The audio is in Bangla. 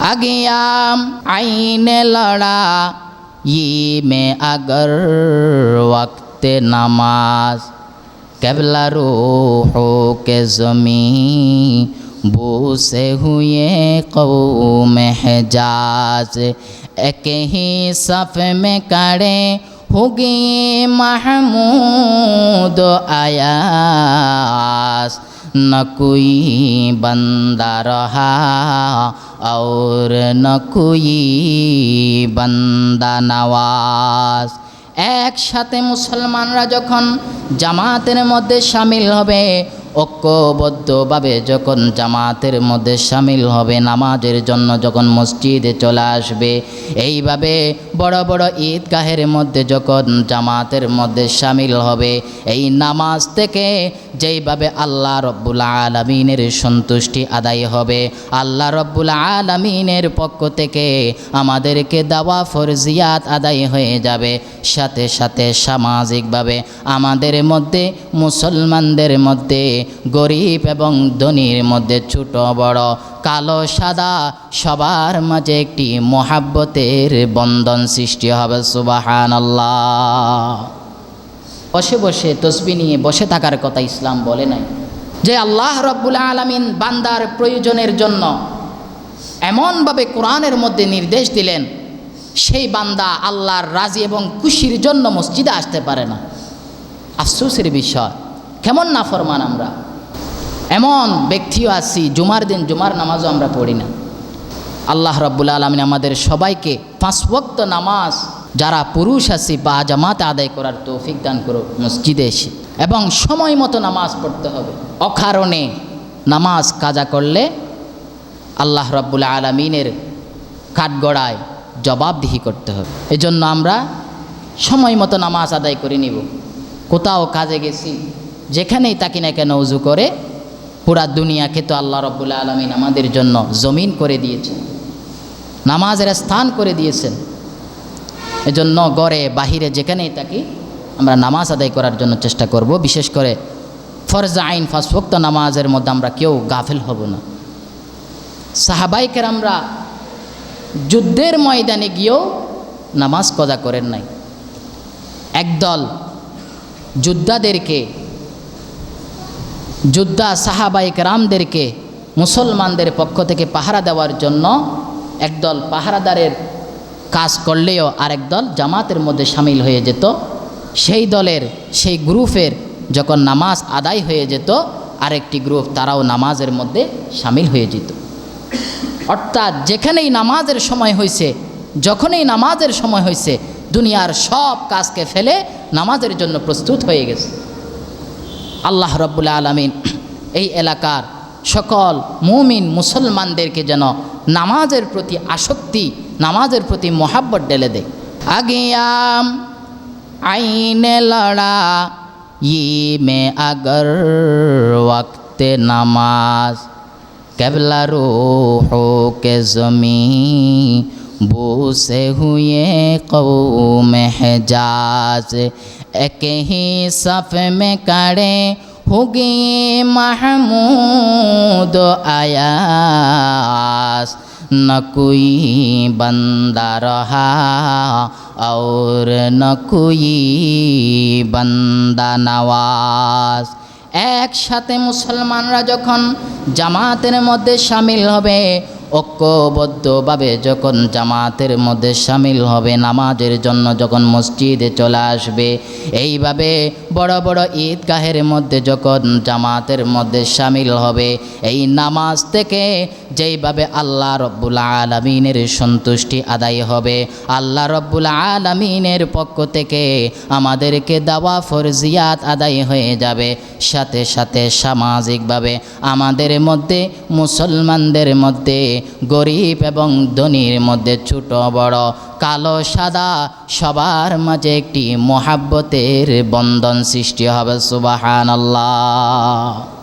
اگیام عین لڑا یہ میں اگر وقت نماز قبلہ روحوں کے زمین بوسے ہوئے قوم حجاز ایک ہی صف میں کڑے ہوگی محمود آیاس নকুই कोई बंदा रहा और न कोई একসাথে মুসলমানরা যখন জামাতের মধ্যে সামিল হবে ঐক্যবদ্ধভাবে যখন জামাতের মধ্যে সামিল হবে নামাজের জন্য যখন মসজিদে চলে আসবে, এইভাবে বড় বড় ঈদগাহের মধ্যে যখন জামাতের মধ্যে সামিল হবে, এই নামাজ থেকে যেইভাবে আল্লাহ রব্বুল আলমিনের সন্তুষ্টি আদায় হবে, আল্লাহ রব্বুল আলমিনের পক্ষ থেকে আমাদেরকে দাওয়া ফরজিয়াত আদায় হয়ে যাবে। সাথে সাথে সামাজিকভাবে আমাদের মধ্যে, মুসলমানদের মধ্যে গরিব এবং ধনীর মধ্যে ছোট বড়, কালো, সাদা, সবার মাঝে একটি মহাব্বতের বন্ধন সৃষ্টি হবে সুবাহান বসে বসে তসবি নিয়ে বসে থাকার কথা ইসলাম বলে নাই। যে আল্লাহ রব্বুল আলমিন বান্দার প্রয়োজনের জন্য এমনভাবে কোরআনের মধ্যে নির্দেশ দিলেন, সেই বান্দা আল্লাহর রাজি এবং খুশির জন্য মসজিদে আসতে পারে না। আফসোসের বিষয় কেমন না ফরমান আমরা? এমন ব্যক্তিও আছি, জুমার দিন জুমার নামাজও আমরা পড়ি না। আল্লাহ রব্বুল আলমিন আমাদের সবাইকে পাঁচ ওয়াক্ত নামাজ, যারা পুরুষ আছি, বা জামাত আদায় করার তৌফিক দান করো মসজিদে এসে। এবং সময় মতো নামাজ পড়তে হবে। অকারণে নামাজ কাজা করলে আল্লাহ রব্বুল আলমিনের কাঠগড়ায় জবাবদিহি করতে হবে। এজন্য আমরা সময় মতো নামাজ আদায় করে নিব। কোথাও কাজে গেছি যেখানেই তাকি না কেন উজু করে, পুরা দুনিয়াকে তো আল্লাহ রব্বুল্লা আলমিন আমাদের জন্য জমিন করে দিয়েছেন, নামাজের স্থান করে দিয়েছেন। এজন্য গড়ে বাহিরে যেখানেই থাকি আমরা নামাজ আদায় করার জন্য চেষ্টা করব। বিশেষ করে ফরজা আইন ফাঁসভক্ত নামাজের মধ্যে আমরা কেউ গাফেল হব না। সাহাবাইকের আমরা যুদ্ধের ময়দানে গিয়েও নামাজ কজা করেন নাই। একদল যোদ্ধাদেরকে যোদ্ধা সাহাবাইক রামদেরকে মুসলমানদের পক্ষ থেকে পাহারা দেওয়ার জন্য একদল পাহারাদারের কাজ করলেও আরেক দল জামাতের মধ্যে সামিল হয়ে যেত। সেই দলের সেই গ্রুপের যখন নামাজ আদায় হয়ে যেত, আরেকটি গ্রুপ তারাও নামাজের মধ্যে সামিল হয়ে যেত। অর্থাৎ যেখানেই নামাজের সময় হয়েছে যখনই নামাজের সময় হয়েছে দুনিয়ার সব কাজকে ফেলে নামাজের জন্য প্রস্তুত হয়ে গেছে। আল্লাহ রব্বুল্লা আলমিন এই এলাকার সকল মুমিন মুসলমানদেরকে যেন নামাজের প্রতি আসক্তি, নামাজের প্রতি মোহাব্বত ডেলে দে আগিয়াম আইনে লড়া ই মে আগর ওয়াক্তে নামাজ, কেবলা রো হো কে জমি, বসে হুয়ে কৌ মেহজাজ एक ही सफ में कड़े होगी महमूद आयास न कोई बंदा रहा और न कोई बंदा नवाज একসাথে মুসলমানরা যখন জামাতের মধ্যে সামিল হবে ঐক্যবদ্ধভাবে যখন জামাতের মধ্যে সামিল হবে, নামাজের জন্য যখন মসজিদে চলে আসবে, এইভাবে বড় বড় ঈদগাহের মধ্যে যখন জামাতের মধ্যে সামিল হবে, এই নামাজ থেকে যেইভাবে আল্লাহ রব্বুল আলমিনের সন্তুষ্টি আদায় হবে, আল্লাহ রব্বুল আলমিনের পক্ষ থেকে আমাদেরকে দাওয়া ফরজিয়াত আদায় হয়ে যাবে। সাথে সাথে সামাজিকভাবে আমাদের মধ্যে, মুসলমানদের মধ্যে, গরিব এবং ধনীর মধ্যে ছোট বড়, কালো সাদা, সবার মাঝে একটি মহাব্বতের বন্ধন সৃষ্টি হবে সুবাহান আল্লাহ